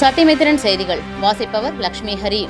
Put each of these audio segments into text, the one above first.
சத்தியமித்திரன் செய்திகள். வாசிப்பவர் லக்ஷ்மி ஹரி.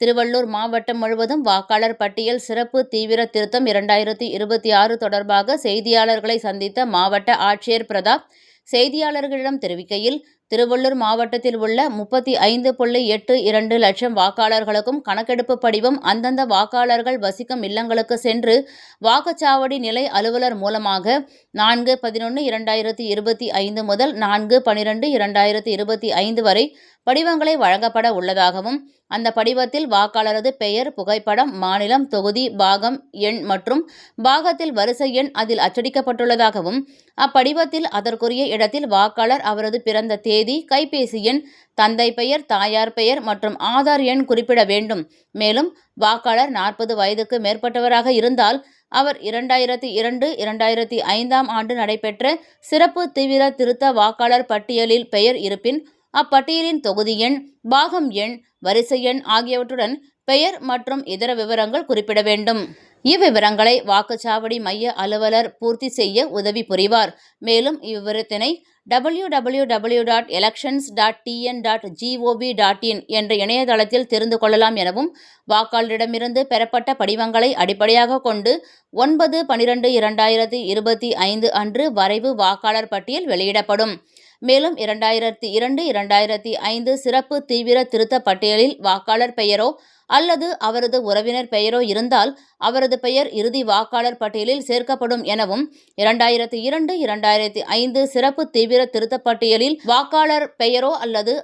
திருவள்ளூர் மாவட்டம் முழுவதும் வாக்காளர் பட்டியல் சிறப்பு தீவிர திருத்தம் இரண்டாயிரத்தி இருபத்தி ஆறு தொடர்பாக செய்தியாளர்களை சந்தித்த மாவட்ட ஆட்சியர் பிரதாப் செய்தியாளர்களிடம் தெரிவிக்கையில் திருவள்ளூர் மாவட்டத்தில் உள்ள முப்பத்தி ஐந்து புள்ளி எட்டு இரண்டு லட்சம் வாக்காளர்களுக்கும் கணக்கெடுப்பு படிவம் அந்தந்த வாக்காளர்கள் வசிக்கும் இல்லங்களுக்கு சென்று வாக்குச்சாவடி நிலை அலுவலர் மூலமாக நான்கு பதினொன்று இரண்டாயிரத்தி இருபத்தி ஐந்து முதல் நான்கு பனிரெண்டு இரண்டாயிரத்தி இருபத்தி ஐந்து வரை படிவங்களை வழங்கப்பட உள்ளதாகவும் அந்த படிவத்தில் வாக்காளரது பெயர் புகைப்படம் மாநிலம் தொகுதி பாகம் எண் மற்றும் பாகத்தில் வரிசை எண் அதில் அச்சடிக்கப்பட்டுள்ளதாகவும் அப்படிவத்தில் அதற்குரிய இடத்தில் வாக்காளர் அவரது பிறந்த தேதி கைபேசி எண் தந்தை பெயர் தாயார் பெயர் மற்றும் ஆதார் எண் குறிப்பிட வேண்டும். மேலும் வாக்காளர் நாற்பது வயதுக்கு மேற்பட்டவராக இருந்தால் அவர் இரண்டாயிரத்தி இரண்டு இரண்டாயிரத்தி ஐந்தாம் ஆண்டு நடைபெற்ற சிறப்பு தீவிர திருத்த வாக்காளர் பட்டியலில் பெயர் இருப்பின் அப்பட்டியலின் தொகுதி எண் பாகம் எண் வரிசை எண் ஆகியவற்றுடன் பெயர் மற்றும் இதர விவரங்கள் குறிப்பிட வேண்டும். இவ்விவரங்களை வாக்குச்சாவடி மைய அலுவலர் பூர்த்தி செய்ய உதவி புரிவார். மேலும் இவ்விவரத்தினை W W W dot elections dot TN dot GOV dot in என்ற இணையதளத்தில் தெரிந்து கொள்ளலாம் எனவும் வாக்காளரிடமிருந்து பெறப்பட்ட படிவங்களை அடிப்படையாக கொண்டு ஒன்பது பனிரெண்டு இரண்டாயிரத்தி இருபத்தி ஐந்து அன்று வரைவு வாக்காளர் பட்டியல் வெளியிடப்படும். மேலும் இரண்டாயிரத்தி இரண்டு இரண்டாயிரத்தி ஐந்து சிறப்பு தீவிர திருத்த பட்டியலில் வாக்காளர் பெயரோ அல்லது அவரது உறவினர் பெயரோ இருந்தால் அவரது பெயர் இறுதி வாக்காளர் பட்டியலில் சேர்க்கப்படும் எனவும் இரண்டாயிரத்தி இரண்டு இரண்டாயிரத்தி ஐந்து சிறப்பு தீவிர திருத்த பட்டியலில் வாக்காளர் பெயரோ அல்லது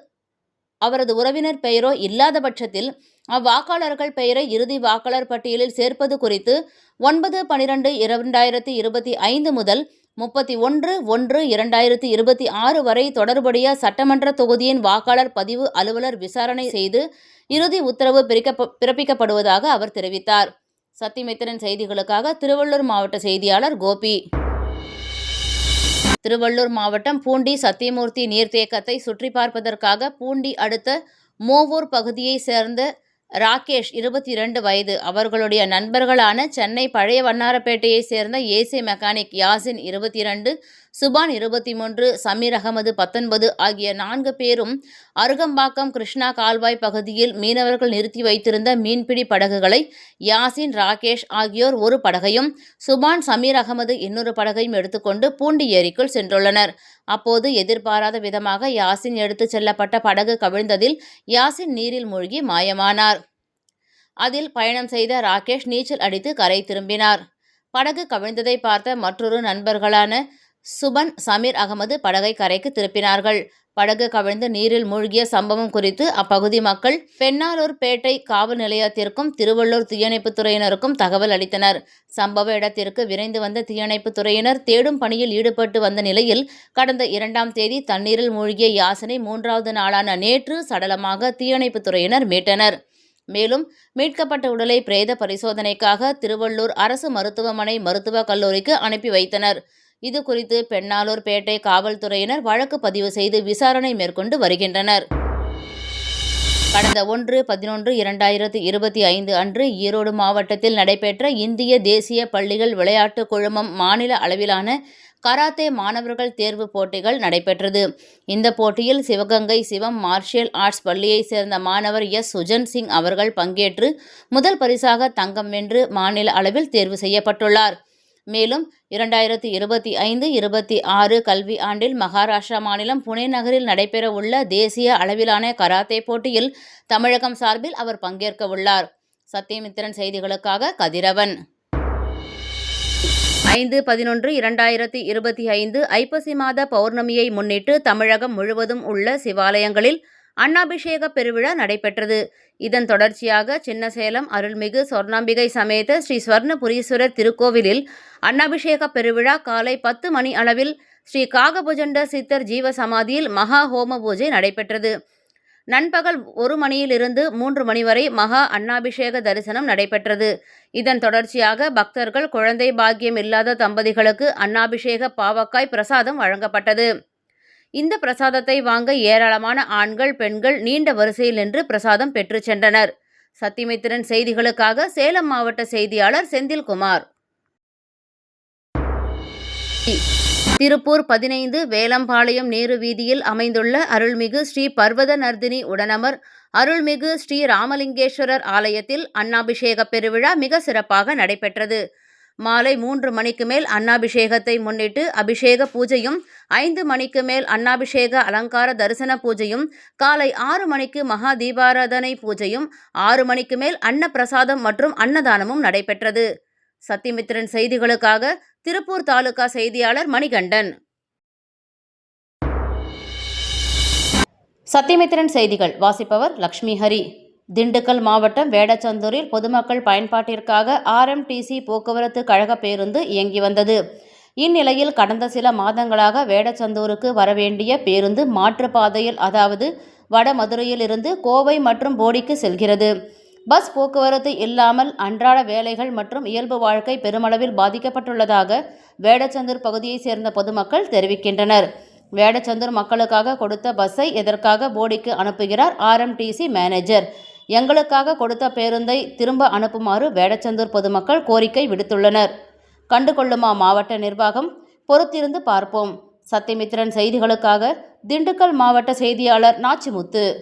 அவரது உறவினர் பெயரோ இல்லாத பட்சத்தில் அவ்வாக்காளர்கள் பெயரை இறுதி வாக்காளர் பட்டியலில் சேர்ப்பது குறித்து ஒன்பது பனிரெண்டு இரண்டாயிரத்தி இருபத்தி ஐந்து முதல் முப்பத்தி ஒன்று ஒன்று இரண்டாயிரத்தி இருபத்தி ஆறு வரை தொடர்புடைய சட்டமன்ற தொகுதியின் வாக்காளர் பதிவு அலுவலர் விசாரணை செய்து இறுதி உத்தரவு பிரிக்கப்ப பிறப்பிக்கப்படுவதாக அவர் தெரிவித்தார். சத்திமித்திரன் செய்திகளுக்காக திருவள்ளூர் மாவட்ட செய்தியாளர் கோபி. திருவள்ளூர் மாவட்டம் பூண்டி சத்தியமூர்த்தி நீர்த்தேக்கத்தை சுற்றி பார்ப்பதற்காக பூண்டி அடுத்த மோவூர் பகுதியைச் சேர்ந்த ராகேஷ் இருபத்தி இரண்டு வயது. அவர்களுடைய நண்பர்களான சென்னை பழைய வண்ணாரப்பேட்டையைச் சேர்ந்த ஏசி மெக்கானிக் யாசின் இருபத்தி இரண்டு சுபான் இருபத்தி மூன்று சமீர் அகமது பத்தொன்பது ஆகிய நான்கு பேரும் அருகம்பாக்கம் கிருஷ்ணா கால்வாய் பகுதியில் மீனவர்கள் நிறுத்தி வைத்திருந்த மீன்பிடி படகுகளை யாசின் ராகேஷ் ஆகியோர் ஒரு படகையும் சுபான் சமீர் அகமது இன்னொரு படகையும் எடுத்துக்கொண்டு பூண்டி ஏரிக்குள் சென்றுள்ளனர். அப்போது எதிர்பாராத விதமாக யாசின் எடுத்துச் செல்லப்பட்ட படகு கவிழ்ந்ததில் யாசின் நீரில் மூழ்கி மாயமானார். அதில் பயணம் செய்த ராகேஷ் நீச்சல் அடித்து கரை திரும்பினார். படகு கவிழ்ந்ததை பார்த்த மற்றொரு நண்பர்களான சுபன் சமீர் அகமது படகை கரைக்கு திருப்பினார்கள். படகு கவிழ்ந்து நீரில் மூழ்கிய சம்பவம் குறித்து அப்பகுதி மக்கள் பெண்ணாலூர் பேட்டை காவல் நிலையத்திற்கும் திருவள்ளூர் தீயணைப்புத் துறையினருக்கும் தகவல் அளித்தனர். சம்பவ இடத்திற்கு விரைந்து வந்த தீயணைப்புத் துறையினர் தேடும் பணியில் ஈடுபட்டு வந்த நிலையில் கடந்த இரண்டாம் தேதி தண்ணீரில் மூழ்கிய யாசனை மூன்றாவது நாளான நேற்று சடலமாக தீயணைப்புத் துறையினர் மீட்டனர். மேலும் மீட்கப்பட்ட உடலை பிரேத பரிசோதனைக்காக திருவள்ளூர் அரசு மருத்துவமனை மருத்துவக் கல்லூரிக்கு அனுப்பி வைத்தனர். இது குறித்து பெண்ணாலூர் பேட்டை காவல்துறையினர் வழக்கு பதிவு செய்து விசாரணை மேற்கொண்டு வருகின்றனர். கடந்த ஒன்று பதினொன்று இரண்டாயிரத்தி இருபத்தி ஐந்து அன்று ஈரோடு மாவட்டத்தில் நடைபெற்ற இந்திய தேசிய பள்ளிகள் விளையாட்டுக் குழுமம் மாநில அளவிலான கராத்தே மாணவர்கள் தேர்வு போட்டிகள் நடைபெற்றது. இந்த போட்டியில் சிவகங்கை சிவம் மார்ஷியல் ஆர்ட்ஸ் பள்ளியைச் சேர்ந்த மாணவர் எஸ். சுஜன் சிங் அவர்கள் பங்கேற்று முதல் பரிசாக தங்கம் வென்று மாநில அளவில் தேர்வு செய்யப்பட்டுள்ளார். மேலும் இரண்டாயிரத்தி இருபத்தி ஐந்து இருபத்தி ஆறு கல்வி ஆண்டில் மகாராஷ்டிரா மாநிலம் புனே நகரில் நடைபெறவுள்ள தேசிய அளவிலான கராத்தே போட்டியில் தமிழகம் சார்பில் அவர் பங்கேற்க உள்ளார். சத்தியமித்திரன் செய்திகளுக்காக கதிரவன். ஐந்து பதினொன்று இரண்டாயிரத்தி இருபத்தி ஐந்து ஐப்பசி மாத பௌர்ணமியை முன்னிட்டு தமிழகம் முழுவதும் உள்ள சிவாலயங்களில் அன்னாபிஷேக பெருவிழா நடைபெற்றது. இதன் தொடர்ச்சியாக சின்னசேலம் அருள்மிகு சொர்ணாம்பிகை சமேத ஸ்ரீ ஸ்வர்ணபுரீஸ்வரர் திருக்கோவிலில் அன்னாபிஷேக பெருவிழா காலை பத்து மணி அளவில் ஸ்ரீ காகபுஜண்ட சித்தர் ஜீவ சமாதியில் மகா ஹோம பூஜை நடைபெற்றது. நண்பகல் ஒரு மணியிலிருந்து மூன்று மணி வரை மகா அன்னாபிஷேக தரிசனம் நடைபெற்றது. இதன் தொடர்ச்சியாக பக்தர்கள் குழந்தை பாக்கியம் இல்லாத தம்பதிகளுக்கு அன்னாபிஷேக பாவக்காய் பிரசாதம் வழங்கப்பட்டது. இந்த பிரசாதத்தை வாங்க ஏராளமான ஆண்கள் பெண்கள் நீண்ட வரிசையில் நின்று பிரசாதம் பெற்றுச் சென்றனர். சத்தியமித்திரன் செய்திகளுக்காக சேலம் மாவட்ட செய்தியாளர் செந்தில்குமார். திருப்பூர் பதினைந்து வேலம்பாளையம் நேரு வீதியில் அமைந்துள்ள அருள்மிகு ஸ்ரீ பர்வத நர்தினி உடனமர் அருள்மிகு ஸ்ரீ ராமலிங்கேஸ்வரர் ஆலயத்தில் அன்னாபிஷேக பெருவிழா மிக சிறப்பாக நடைபெற்றது. மாலை மூன்று மணிக்கு மேல் அன்னாபிஷேகத்தை முன்னிட்டு அபிஷேக பூஜையும் ஐந்து மணிக்கு மேல் அன்னாபிஷேக அலங்கார தரிசன பூஜையும் காலை ஆறு மணிக்கு மகா தீபாராதனை பூஜையும் ஆறு மணிக்கு மேல் அன்னப்பிரசாதம் மற்றும் அன்னதானமும் நடைபெற்றது. சத்தியமித்திரன் செய்திகளுக்காக திருப்பூர் தாலுகா செய்தியாளர் மணிகண்டன். சத்தியமித்திரன் செய்திகள் வாசிப்பவர் லக்ஷ்மி ஹரி. திண்டுக்கல் மாவட்டம் வேடச்சந்தூரில் பொதுமக்கள் பயன்பாட்டிற்காக ஆர்எம்டிசி போக்குவரத்து கழக பேருந்து இயங்கி வந்தது. இந்நிலையில் கடந்த சில மாதங்களாக வேடச்சந்தூருக்கு வரவேண்டிய பேருந்து மாற்றுப்பாதையில் அதாவது வடமதுரையிலிருந்து கோவை மற்றும் போடிக்கு செல்கிறது. பஸ் போக்குவரத்து இல்லாமல் அன்றாட வேலைகள் மற்றும் இயல்பு வாழ்க்கை பெருமளவில் பாதிக்கப்பட்டுள்ளதாக வேடச்சந்தூர் பகுதியைச் சேர்ந்த பொதுமக்கள் தெரிவிக்கின்றனர். வேடச்சந்தூர் மக்களுக்காக கொடுத்த பஸ்ஸை எதற்காக போடிக்கு அனுப்புகிறார் ஆர்எம்டிசி மேனேஜர்? எங்களுக்காக கொடுத்த பேருந்தை திரும்ப அனுப்புமாறு வேடச்சந்தூர் பொதுமக்கள் கோரிக்கை விடுத்துள்ளனர். கண்டுகொள்ளுமா மாவட்ட நிர்வாகம்? பொறுத்திருந்து பார்ப்போம். சத்தியமித்திரன் செய்திகளுக்காக திண்டுக்கல் மாவட்ட செய்தியாளர் நாச்சிமுத்து.